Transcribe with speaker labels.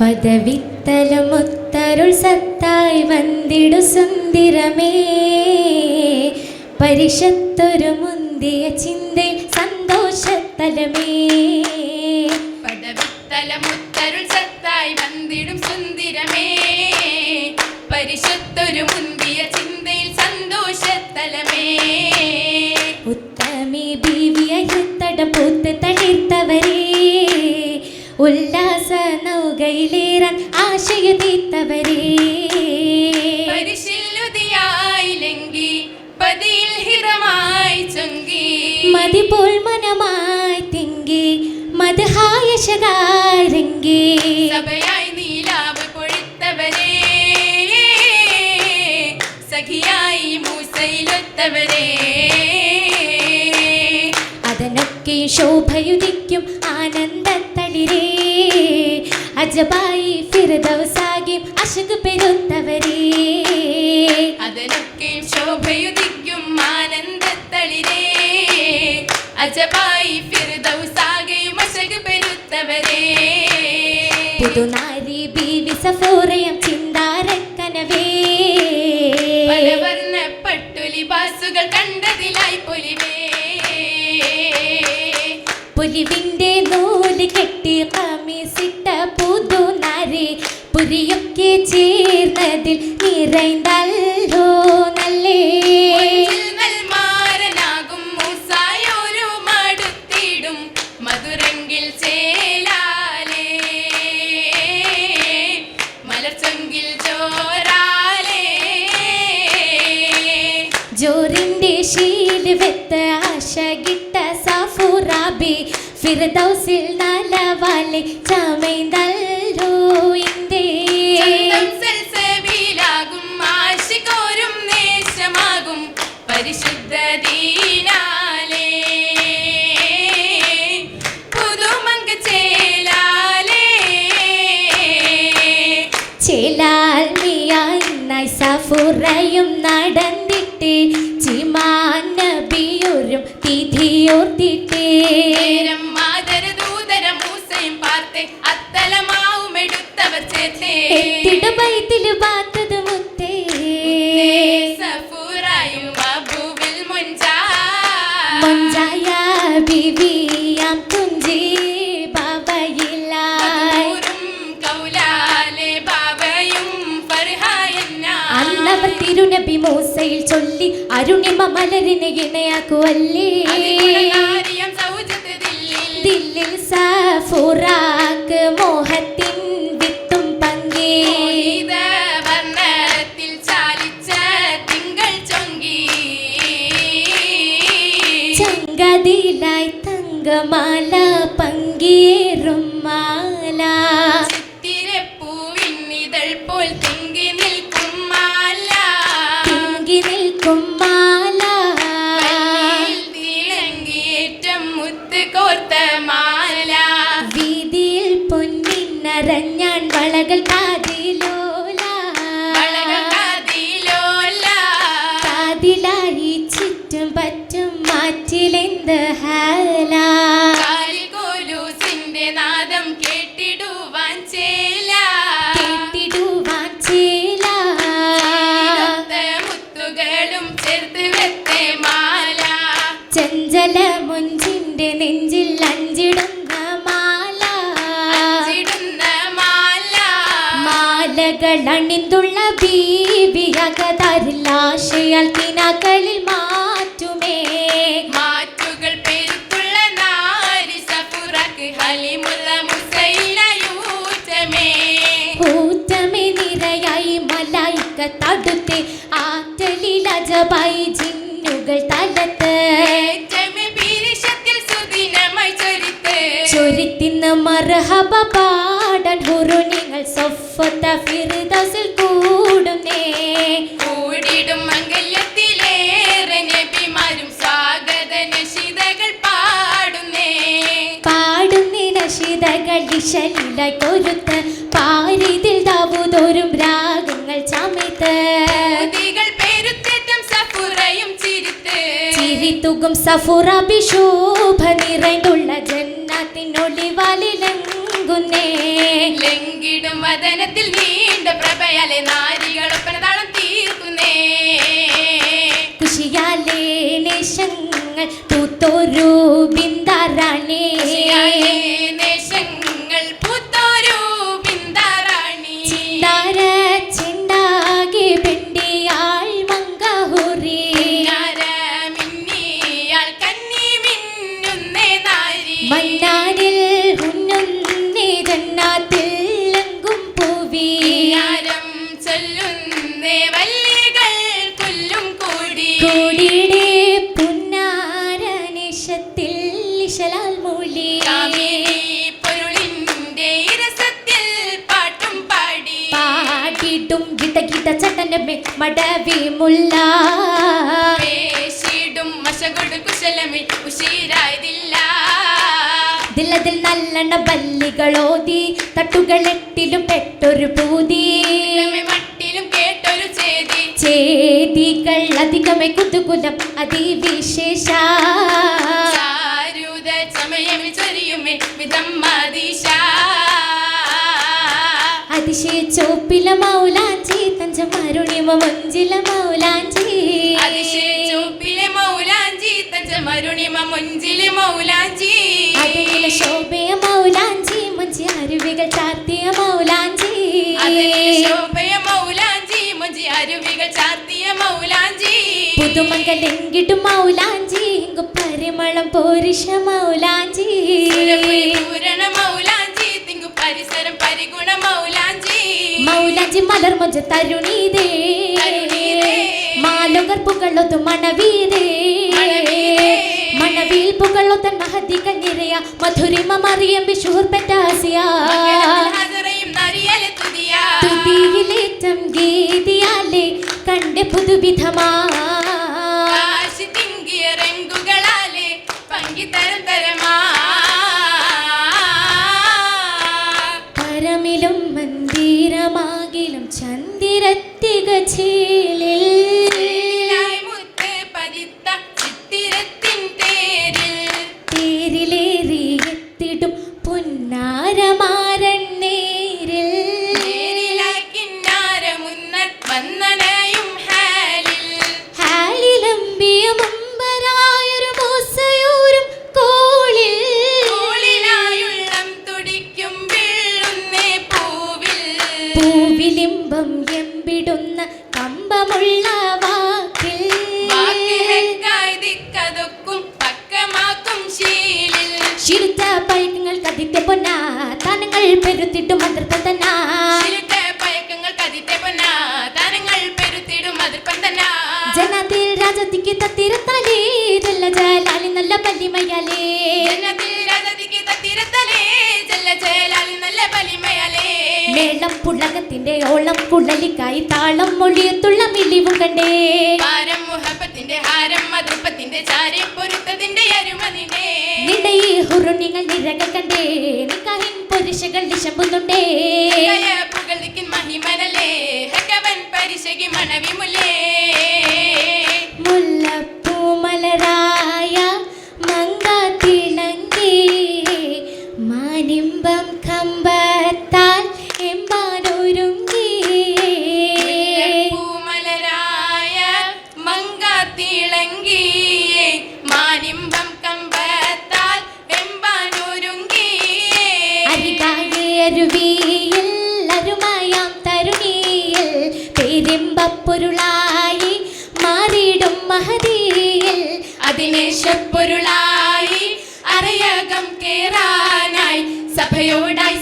Speaker 1: പദവിത്തലമുത്തരുൾ സത്തായി വന്നിടു സുന്ദിരമേ. പരിഷത്തൊരു മുന്തിയ ചിന്തയിൽ സന്തോഷത്തലമേ.
Speaker 2: പദവിത്തലമുത്തരുൾ സത്തായി വന്നിടും സുന്ദിരമേ. പരിഷത്തൊരു മുന്തിയ
Speaker 1: നൗകയിലേറാൻ
Speaker 2: ആശയ തീത്തവരെ
Speaker 1: മതിപോൽ മനമായി തിങ്കി മതഹായ ശകാരങ്കി
Speaker 2: സഭയായി നീലാവ് പൊഴുത്തവരെ സഖിയായി മൂസയിലൊത്തവരെ.
Speaker 1: അതനൊക്കെ ശോഭയുദിക്കും ആനന്ദത്തളിരേ അജബായി ഫിർദൗസാകിം അശക് പെരുത്തവരേ
Speaker 2: അതിനൊക്കെ ശോഭയുദിക്കും ആനന്ദത്തളിരേ. അജബായി ഫിർദൗസാകയും അശക് പെരുത്തവരേ.
Speaker 1: പുതുനാരി ബീവി സഫോറയം ചിന്താരക്കനവേ.
Speaker 2: പലവർണ പട്ടുലിബാസുകൾ കണ്ടതിലായി പൊലിവേ.
Speaker 1: പുലിവിന്റെ നൂൽ കെട്ടി നല്ലേ?
Speaker 2: ഒഞ്ചിൽ നൽമാരനാകും മൂസായൊരു മടുത്തിടും മധുരങ്കിൽ ചേലാലേ. മലർച്ചൊങ്കിൽ ചോരാലേ.
Speaker 1: ജോറിന്റെ ശീൽ വെത്ത് ആശ സഫുറാബി. ഫിർദൗസിൽ നലവാലെ ചമൈന്തല്ലോ സഫുറയും നടന്നിട്ട് തിരുനബി മൂസയിൽ ചൊല്ലി അരുണിമ മലരിനെ ഇണയാക്കുവല്ലേ?
Speaker 2: ദില്ലിൽ.
Speaker 1: സഫുറാക്ക് മോഹത്തിൻ വിത്തും പങ്കേ. ചങ്കതിലായി തങ്കമാല. പൊന്നിന്നറഞ്ഞാൻ വളകൾ കാതിലോല മാലകൾ അണിന്തുള്ള ബീബിയകതാരിൽ ആശയാൽ കിനാക്കളിൽ മാറ്റുമേ.
Speaker 2: മാറ്റുകൾ പെരുത്തുള്ള നാരി സഫുറക്ക് ഹലിമുള്ള മുസൈലയൂറ്റമേ.
Speaker 1: ഊറ്റമേ നിരയായി മലായിക്ക തടുത്തെ ആറ്റലിൽ അജബായി ജിന്നുകൾ തലത്ത്. ചൊരിത്തിന്ന് മർഹബ സൊഫത്ത ഫിർദസിൽ കൂടുന്നേ.
Speaker 2: കൂടിടും മംഗല്യത്തിലേറെ നബിമാരും സ്വാഗത നശിതകൾ പാടുന്നേ.
Speaker 1: പാടുന്നേ നശിതകൾ ദിശലിലായി കൊരുത്ത് പാരിതിൽ ദാവൂതോരും രാഗങ്ങൾ ചമയത്ത് ചിരിത്തുകും സഫുറ ബിശോഭ നിറഞ്ഞുള്ള ജന്നാത്തിനൊളിവാലിലങ്കി തിളങ്ങുന്നേ
Speaker 2: വതനത്തിൽ നീണ്ട പ്രഭയാലെ നാരികളൊപ്പന താളം തീർക്കുന്നേ.
Speaker 1: കുശിയാലേ നിശങ്ങൾ പൂത്തോരൂ ബിന്ദാറാണി
Speaker 2: മശകൊടു കുശലമി ഉശീരായതില്ല.
Speaker 1: ദില്ലതിൽ നല്ലെണ്ണ ബല്ലികളോതി തട്ടുകളെട്ടിലും പെട്ടൊരു പൂതി.
Speaker 2: മട്ടിലും കേട്ടൊരു ചേതി.
Speaker 1: ചേതികൾ അധികമേ കുതുകുലം അതിവിശേഷ.
Speaker 2: ചാരുത ചമയമി ചൊരിയുമേ വിധം മതിശ
Speaker 1: അതിശയ ചോപ്പില മൗലാഞ്ചി തഞ്ചമരുണിമ മഞ്ചില മൗലാഞ്ചി.
Speaker 2: അതിശയ ചൂപ്പിലെ മൗലാഞ്ചി തഞ്ചമരുണിമ മുഞ്ചിലെ മൗലാഞ്ചി.
Speaker 1: ശോഭയ മൗലാഞ്ചി മുഞ്ചി അരുവികൾ ചാർത്തിയ മൗലാഞ്ചി.
Speaker 2: ശോഭയ മൗലാഞ്ചി മുഞ്ചി അരുവികൾ ചാർത്തിയ മൗലാഞ്ചി.
Speaker 1: പുതുമങ്കലെങ്കിടും മൗലാഞ്ചി ഇങ്ങു പരിമളം പോരിഷ മൗലാഞ്ചി.
Speaker 2: പൂരണ മൗലാഞ്ചി തിങ്കു പരിസരം പരിഗുണ മൗലാഞ്ചി.
Speaker 1: മൗലാഞ്ചി തരുണീതേ.
Speaker 2: തരുണീതേ.
Speaker 1: മാലുകർ പുകളൊതു മണവീരേ. മണവീൽ പുകളൊത്തൻ മഹദികൾ നിറയ മധുരിമ മറിയം വിഷൂർ പെറ്റാസിയ. തുതിയിലേറ്റം ഗീതിയാലേ കണ്ട് പുതുവിധമാ. പരമിലും മന്ദിരമാകിലും ചന്ദിരത്തിക ചേലിൽ പൂവിലിമ്പം എമ്പിടുന്ന കമ്പമുള്ള വാക്കിൽ. ശിരുത്ത പഴക്കങ്ങൾ കതിത്തെ പൊന്ന താനങ്ങൾ പെരുത്തിട്ടും അതിർപ്പം തന്നാ.
Speaker 2: ചിരുട്ട പയക്കങ്ങൾ കതിത്തെ
Speaker 1: മേളം പുളകത്തിന്റെ ഓളം കുഴലിക്കായി താളം മൊഴിയത്തുള്ള മിളിവും കണ്ടേ.
Speaker 2: പാരം മുഹബത്തിന്റെ ഹാരം മധുപ്പത്തിന്റെ ചാരി പൊരുത്തതിന്റെ അരുമതിനെ.
Speaker 1: നിന്റെ ഈ ഹുറുണിങ്ങൾ നിരകൾ കണ്ടേ. നിക്കാഹിൻ പുരുഷകൾ നിശമ്പുന്നുണ്ടേ
Speaker 2: പുകൾക്കിൻ മഹിമനല്ലേ. ഹകവൻ പരിശകി മണവിമുലേ അതിനേശപ്പൊരുളായി കേറാനായി സഭയോടായി